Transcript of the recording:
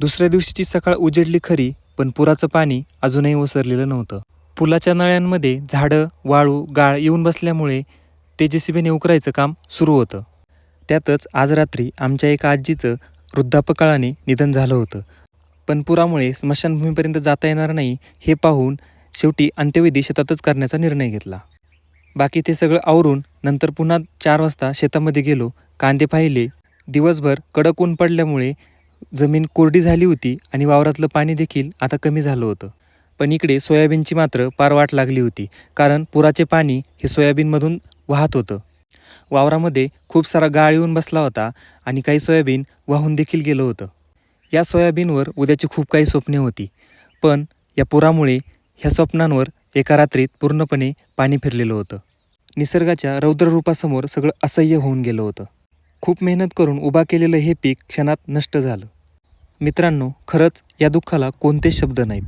दुसऱ्या दिवशीची सकाळ उजेडली खरी पण पुराचं पाणी अजूनही ओसरलेलं नव्हतं. पुलाच्या नळ्यांमध्ये झाडं वाळू गाळ येऊन बसल्यामुळे तेजस्वीने उकरायचं काम सुरू होतं. त्यातच आज रात्री आमच्या एका आजीचं वृद्धापकाळाने निधन झालं होतं. पण पुरामुळे स्मशानभूमीपर्यंत जाता येणार नाही हे पाहून शेवटी अंत्यविधी शेतातच करण्याचा निर्णय घेतला. बाकी ते सगळं आवरून नंतर पुन्हा चार वाजता शेतामध्ये गेलो कांदे पाहिले. दिवसभर कडक ऊन पडल्यामुळे जमीन कोरडी झाली होती आणि वावरातलं पाणी देखील आता कमी झालं होतं. पण इकडे सोयाबीनची मात्र पार वाट लागली होती कारण पुराचे पाणी हे सोयाबीनमधून वाहत होतं. वावरामध्ये खूप सारा गाळ येऊन बसला होता आणि काही सोयाबीन वाहून देखील गेलं होतं. या सोयाबीनवर उद्याची खूप काही स्वप्ने होती पण या पुरामुळे ह्या स्वप्नांवर एका रात्रीत पूर्णपणे पाणी फिरलेलं होतं. निसर्गाच्या रौद्ररूपासमोर सगळं असह्य होऊन गेलं होतं. खूप मेहनत करून उभा केलेलं हे पीक क्षणात नष्ट झालं. मित्रांनो खरंच या दुःखाला कोणते शब्द नाहीत.